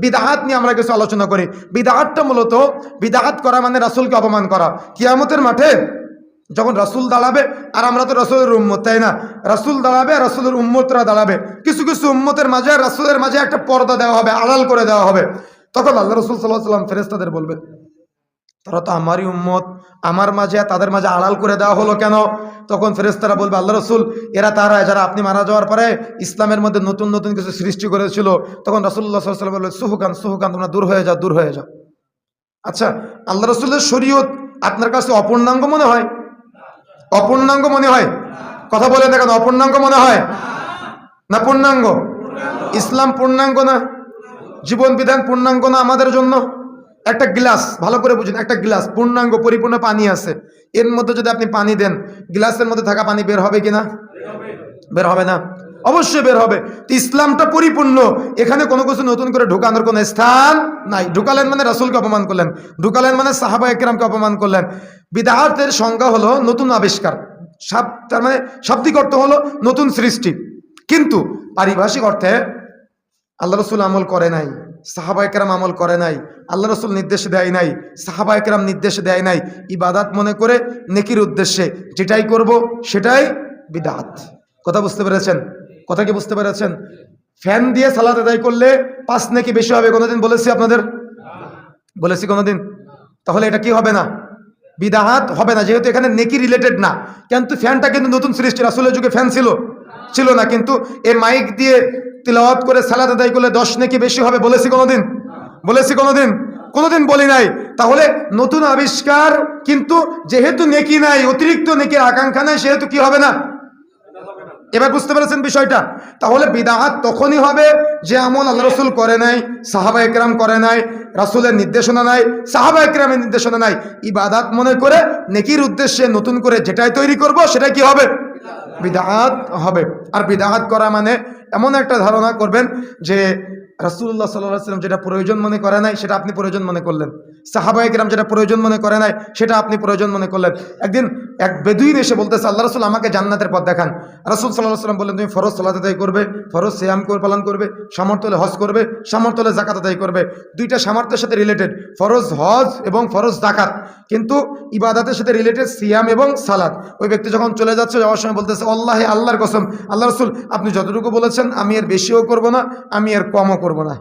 বিদাহাত নিয়ে আমরা কিছু আলোচনা করি। বিদাহাতটা মূলত, বিদাহাত করা মানে রাসুলকে অপমান করা। কিয়ামতের মাঠে যখন রাসুল দাঁড়াবে, আর আমরা তো রাসুলের উম্মত, তাই না? রাসুল দাঁড়াবে আর রাসুলের উম্মতরা দাঁড়াবে। কিছু কিছু উম্মতের মাঝে রাসুলের মাঝে একটা পর্দা দেওয়া হবে, আড়াল করে দেওয়া হবে। তখন আল্লাহ রসুল সাল্লাহ সাল্লাম ফেরেস্তাদের বলবেন তারা তো আমারই উম্মত। আমার মাঝে তাদের মাঝে আড়াল করে দেওয়া হলো কেন? তখন ফেরেস্তারা বলবে, আল্লাহ রসুল, এরা তারা, যারা আপনি মারা যাওয়ার পরে ইসলামের মধ্যে নতুন নতুন কিছু সৃষ্টি করেছিল, তখন রাসুল্লাহ সাল্লাম বলবে সুহুকান সুহুকান তোমরা দূর হয়ে যাও, দূর হয়ে যাও। আচ্ছা আল্লাহ রসুলের শরীয়ত আপনার কাছে অপূর্ণাঙ্গ মনে হয়? অপূর্ণাঙ্গ মনে হয়? কথা বলে দেখেন, অপূর্ণাঙ্গ মনে হয়? না পূর্ণাঙ্গ? ইসলাম পূর্ণাঙ্গ না? জীবন বিধান পূর্ণাঙ্গ না আমাদের জন্য? একটা গ্লাস, ভালো করে বুঝুন, একটা গ্লাস, পূর্ণাঙ্গ, পরিপূর্ণ পানি আছে। এর মধ্যে যদি আপনি পানি দেন, গ্লাসের মধ্যে থাকা পানি বের হবে কিনা? বের হবে না। অবশ্যই বের হবে। তো ইসলামটা পরিপূর্ণ। এখানে কোনো কিছু নতুন করে ঢুকানোর কোনো স্থান নাই। ঢুকালেন মানে রাসুলকে অপমান করলেন। ঢুকালেন মানে সাহাবা একরামকে অপমান করলেন। বিদাহাতের সংজ্ঞা হলো নতুন আবিষ্কার। সব, তার মানে শাব্দিক অর্থ হলো নতুন সৃষ্টি। কিন্তু পারিভাষিক অর্থে আল্লাহ রসুল আমল করে নাই। সাহাবা একরাম আমল করে নাই আল্লাহ রসুল নির্দেশ দেয় নাই সাহাবা একরাম নির্দেশ দেয় নাই। ইবাদাত মনে করে নেকির উদ্দেশ্যে যেটাই করব সেটাই বিদাত। কথা বুঝতে পেরেছেন? কথা কি বুঝতে পেরেছেন? ফ্যান দিয়ে সালাদ আদায় করলে পাঁচ নাকি বেশি হবে, কোনোদিন বলেছি আপনাদের? বলেছি কোনোদিন? তাহলে এটা কি হবে না? বিদাহাত হবে না, যেহেতু এখানে নেকি রিলেটেড না। কিন্তু ফ্যানটা কিন্তু নতুন সৃষ্টি আসলে যুগে ফ্যান ছিল। ছিল না, কিন্তু এই মাইক দিয়ে তিলাওয়াত করে সালাদ আদায় করলে দশ নেকি বেশি হবে, বলেছি কোনোদিন? বলেছি কোনোদিন? কোনোদিন বলি নাই। তাহলে নতুন আবিষ্কার কিন্তু যেহেতু নেকি নাই, অতিরিক্ত নেকির আকাঙ্ক্ষা নাই, সেহেতু কি হবে না? এবার বুঝতে পেরেছেন বিষয়টা? তাহলে বিদাহাত তখনই হবে যে আমল আল্লাহ রসুল করে নাই, সাহাবা একরাম করে নাই, রাসুলের নির্দেশনা নাই, সাহাবা একরামের নির্দেশনা নাই। ইবাদাত মনে করে নেকির উদ্দেশ্যে নতুন করে যেটাই তৈরি করব, সেটাই কি হবে? বিদাহাত হবে। আর বিদাহাত করা মানে এমন একটা ধারণা করবেন যে রাসুল্লাহ সাল্লাহ সাল্লাম যেটা প্রয়োজন মনে করে নাই, সেটা আপনি প্রয়োজন মনে করলেন। সাহাবাহিকরাম যেটা প্রয়োজন মনে করে নাই, সেটা আপনি প্রয়োজন মনে করলেন। একদিন এক বেদুইন এসে বলতেছে, আল্লাহ রসুল, আমাকে জান্নাতের পথ দেখান। রাসুল সাল্লাহ সাল্লাম বললেন, তুমি ফরজ সালাত আদায় করবে, ফরজ সিয়াম করে, পালন করবে, সামর্থ্য হলে হজ করবে, সামর্থ্য হলে জাকাত আদায় করবে। দুইটা সামর্থ্যের সাথে রিলেটেড ফরজ হজ এবং ফরজ জাকাত কিন্তু ইবাদাতের সাথে রিলেটেড সিয়াম এবং সালাদ ওই ব্যক্তি যখন চলে যাচ্ছে, যাওয়ার সময় বলতেছে, আল্লাহ আল্লাহর কসম, আল্লাহ রসুল, আপনি যতটুকু বলেছেন আমি এর বেশিও করব না, আমি এর কমও করব না।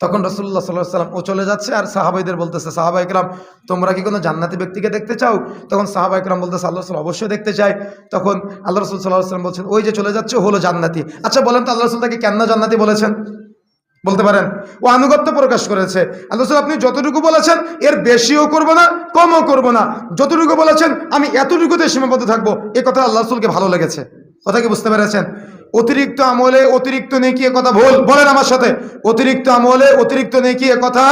তখন রসুল্লাহ সাল্লাহ সাল্লাম ও চলে যাচ্ছে, আর সাহাবাইদের বলতেছে, সাহাবা ইকরাম তোমরা কি কোনো জান্নাতি ব্যক্তিকে দেখতে চাও? তখন সাহাবা ইকরাম বলতেছে আল্লাহ রসুল অবশ্যই দেখতে চাই। তখন আল্লাহ রসুল সাল্লাহ সাল্লাম বলছেন, ওই যে চলে যাচ্ছে হলো জান্নাতি। আচ্ছা বলেন তো আল্লাহ রসুল তাকে কেন জান্নাতি বলেছেন? বলতে পারেন, ও আনুগত্য প্রকাশ করেছে। আল্লাহ আপনি যতটুকু বলেছেন, এর বেশিও করব না, কমও করব না। যতটুকু বলেছেন, আমি এতটুকুতে সীমাবদ্ধ থাকব। এ কথা আল্লাহ রসুলকে ভালো লেগেছে। কথা কি বুঝতে পেরেছেন? অতিরিক্ত আমলে অতিরিক্ত নেকি কথা ভুল। বলেন আমার সাথে। অতিরিক্ত আমলে অতিরিক্ত নেকি কথা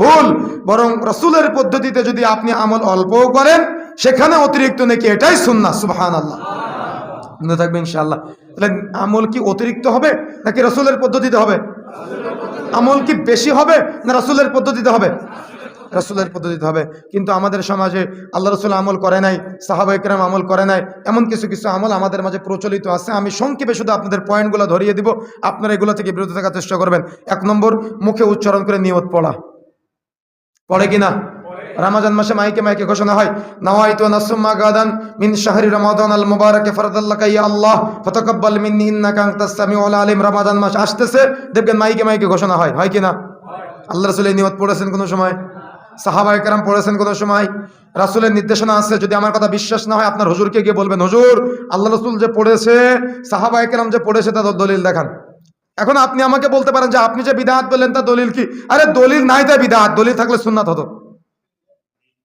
ভুল। বরং রসুলের পদ্ধতিতে যদি আপনি আমল অল্পও করেন, সেখানে অতিরিক্ত নেকি এটাই সুন্না সুবহান আল্লাহ মনে থাকবে ইনশাআল্লাহ। তাহলে আমল কি অতিরিক্ত হবে, নাকি রসুলের পদ্ধতিতে হবে? আমল কি বেশি হবে, না রসুলের পদ্ধতিতে হবে? রসুলের পদ্ধতিতে হবে। কিন্তু আমাদের সমাজে আল্লাহ রসুল আমল করে নাই, সাহাবা ইকরাম আমল করে নাই, এমন কিছু কিছু আমল আমাদের মাঝে প্রচলিত আছে। আমি সংক্ষেপে শুধু আপনাদের পয়েন্টগুলো ধরিয়ে দিব। আপনারা এগুলো থেকে বিরত থাকার চেষ্টা করবেন। এক নম্বর, মুখে উচ্চারণ করে নিয়ত পড়া। পড়ে কিনা রামাজান মাসে মাইকে মাইকে ঘোষণা হয়, নাওয়াইতু নাসুম্মা গাদান মিন শাহরি রমাদান আল মুবারাকে ফরদাল্লাকা ইয়া আল্লাহ, ফাতাকাব্বাল মিন্নি ইন্নাকা আনতাস সামিউল আলিম। রমাদান মাস আসতেছে, দেখবেন মাইকে মাইকে ঘোষণা হয়। হয় কিনা আল্লাহ রাসূল এই নিয়ত পড়েছেন কোনো সময়? সাহাবা একরাম পড়েছেন কোনো সময়? রাসুলের নির্দেশনা আছে, যদি আমার কথা বিশ্বাস না হয়, আপনার হুজুরকে গিয়ে বলবেন, হুজুর, আল্লাহ রসুল যে পড়েছে সাহাবাহিকেরাম যে পড়েছে তাদের দলিল দেখান। এখন আপনি আমাকে বলতে পারেন যে, আপনি যে বিদাত বললেন তা দলিল কি? আরে, দলিল নাই তাই বিদাত, দলিল থাকলে সুন্নাত হতো।